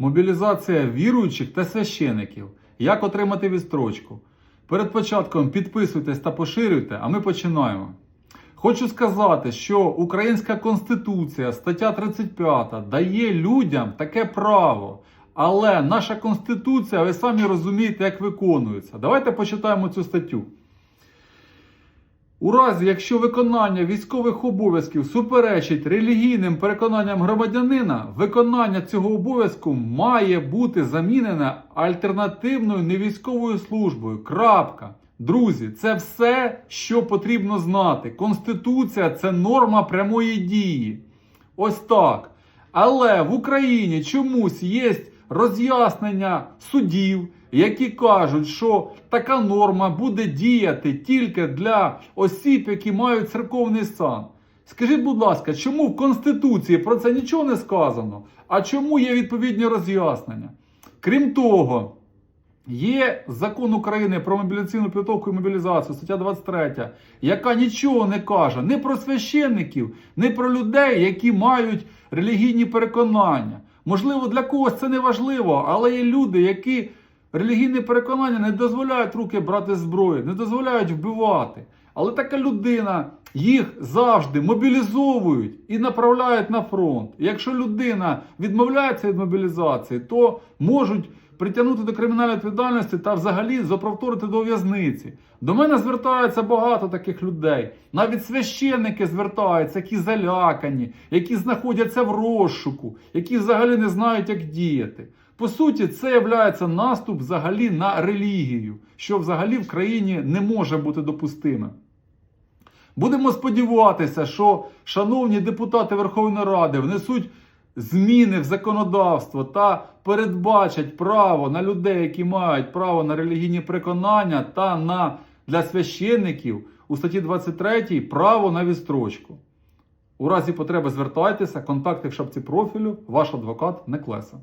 Мобілізація віруючих та священиків. Як отримати відстрочку? Перед початком підписуйтесь та поширюйте, а ми починаємо. Хочу сказати, що Українська Конституція, стаття 35, дає людям таке право. Але наша Конституція, ви самі розумієте, як виконується. Давайте почитаємо цю статтю. У разі, якщо виконання військових обов'язків суперечить релігійним переконанням громадянина, виконання цього обов'язку має бути замінене альтернативною невійськовою службою. Крапка. Друзі, це все, що потрібно знати. Конституція це норма прямої дії. Ось так. Але в Україні чомусь є роз'яснення судів, які кажуть, що така норма буде діяти тільки для осіб, які мають церковний сан. Скажіть, будь ласка, чому в Конституції про це нічого не сказано? А чому є відповідні роз'яснення? Крім того, Є закон України про мобіляційну підготовку і мобілізацію, стаття 23, яка нічого не каже ні про священників, ні про людей, які мають релігійні переконання. Можливо, для когось це не важливо, але є люди, які релігійні переконання не дозволяють руки брати зброю, не дозволяють вбивати. Але така людина їх завжди мобілізовують і направляють на фронт. Якщо людина відмовляється від мобілізації, то можуть притягнути до кримінальної відповідальності та взагалі заправторити до в'язниці. До мене звертаються багато таких людей. Навіть священники звертаються, які залякані, які знаходяться в розшуку, які взагалі не знають, як діяти. По суті, це є наступ взагалі на релігію, що взагалі в країні не може бути допустимим. Будемо сподіватися, що шановні депутати Верховної Ради внесуть зміни в законодавство та передбачать право на людей, які мають право на релігійні переконання, та на для священників у статті 23 право на відстрочку. У разі потреби звертайтеся, контакти в шапці профілю, ваш адвокат Неклеса.